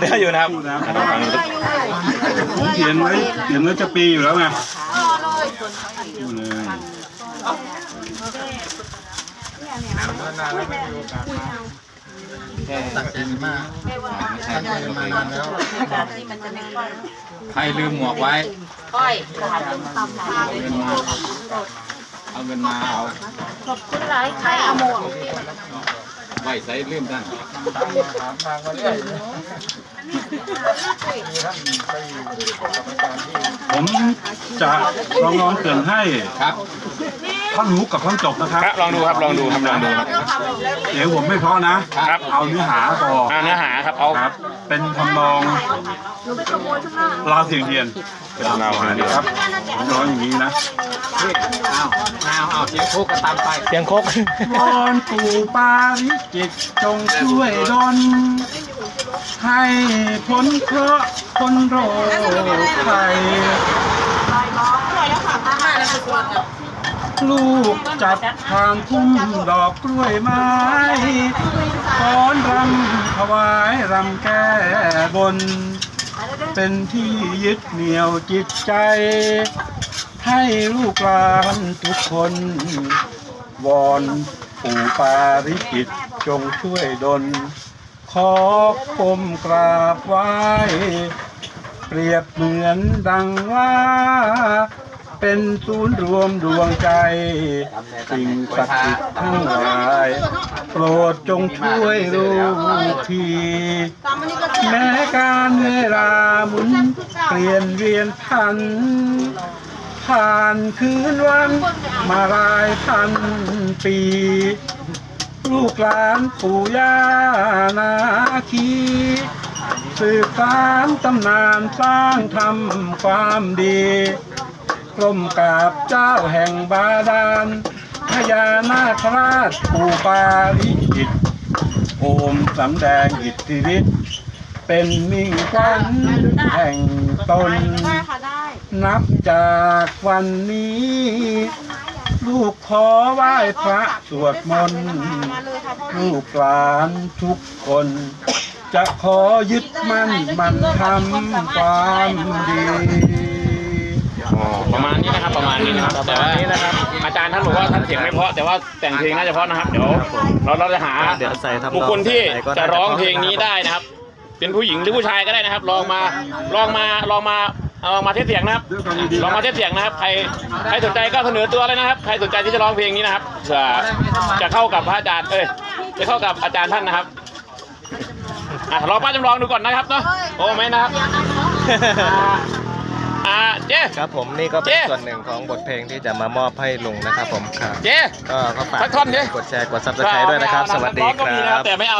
เนื้ออยู่นะครับพูดนะผมเขียนไว้เขียนไว้จะปีอยู่แล้วไงพูดเลยตั้งใจมากตั้งใจมานานแล้วใครลืมหมวกไว้ก้อยเอาเงินมาเอาคุณไรใครเอาหมวก ไว้ใส่ลืมท่านผมจะลองลองเกรินให้ครับท่อนฮุกกับท่อนจบนะครับ ครับ ลองดูครับ ลองดูครับ ลองดูครับ เดี๋ยวผมไม่เพราะนะ ครับ เอาเนื้อหาพออ่าเนื้อหาครับ เอาครับ เป็นทำนองลาวเสียงเทียนเป็นเราหาดีคครัรับบผมร้องอย่างนี้นะ เอาเอาเอาเสียงโคกก็ตามไปเสียงโคก วอนปู่ปาริจิตจงช่วยดลให้พ้นเคราะห์พ้นโรคภัยลูกจัดทางพุ่มดอกกล้วยไม้ฟ้อนรำถวายรำแก้บน เป็นที่ยึดเหนี่ยวจิตใจ ให้ลูกหลานทุกคน วอนปู่ปาริจิตจงช่วยดล ขอคมกราบไหว้ เปรียบเหมือนดังว่า เป็นศูนย์รวมดวงใจ สิ่งศักดิ์สิทธิ์ทั้งหลาย โปรดจงช่วยลูกที แม้การเวลาหมุนเปลี่ยนเวียนพัน ผ่านคืนวัน มาหลายพันปี ลูกหลานปู่ย่านาคีสืบสานตำนานสร้างทำความดีกรมกราบเจ้าแห่งบาดาลพญานาคราชปู่ปาริจิตโอมสำแดงอิทธิฤทธิ์เป็นมิ่งขวัญแห่งตน นับจากวันนี้ ลูกขอไหว้พระสวดมนต์ลูกหลานทุกคน จะขอยึดมั่นมันทำความดีอ๋อประมาณนี้นะครับประมาณนี้นะครับแต่ว่าอาจารย์ท่านบอกว่าท่านเสียงไม่เพราะแต่ว่าแต่งเพลงน่าจะเพราะนะครับ เดี๋ยวเราเราจะหาเดี๋ยวใส่ทำนองบุคคลที่ใส่ก็จะน่าจะร้องเพราะเพลงนี้ได้นะครับ เป็นผู้หญิงหรือผู้ชายก็ได้นะครับ ลองมาลองมาลองมา ลองมาเทสเสียงนะครับด้วยความยินดีลองมาเทสเสียงนะครับ ใครใครสนใจก็เสนอตัวเลยนะครับ ใครสนใจที่จะร้องเพลงนี้นะครับเผื่อจะเข้ากับพระอาจารย์เอ้ยจะเข้ากับอาจารย์ท่านนะครับอะรอป้าจำลองดูก่อนนะครับเนาะโอ้ไม่นะครับอ่าอ่าเจ๊ครับผมนี่ก็เป็เจ๊นส่วนหนึ่งของบทเพลงที่จะมามอบให้ลุงนะครับผมครับเจ๊ก็ก็ฝากสักท่อนดิกดแชร์กดซับสไครต์ด้วยนะครับ สวัสดีนักร้องคก็มีนะรับแต่ไม่เอา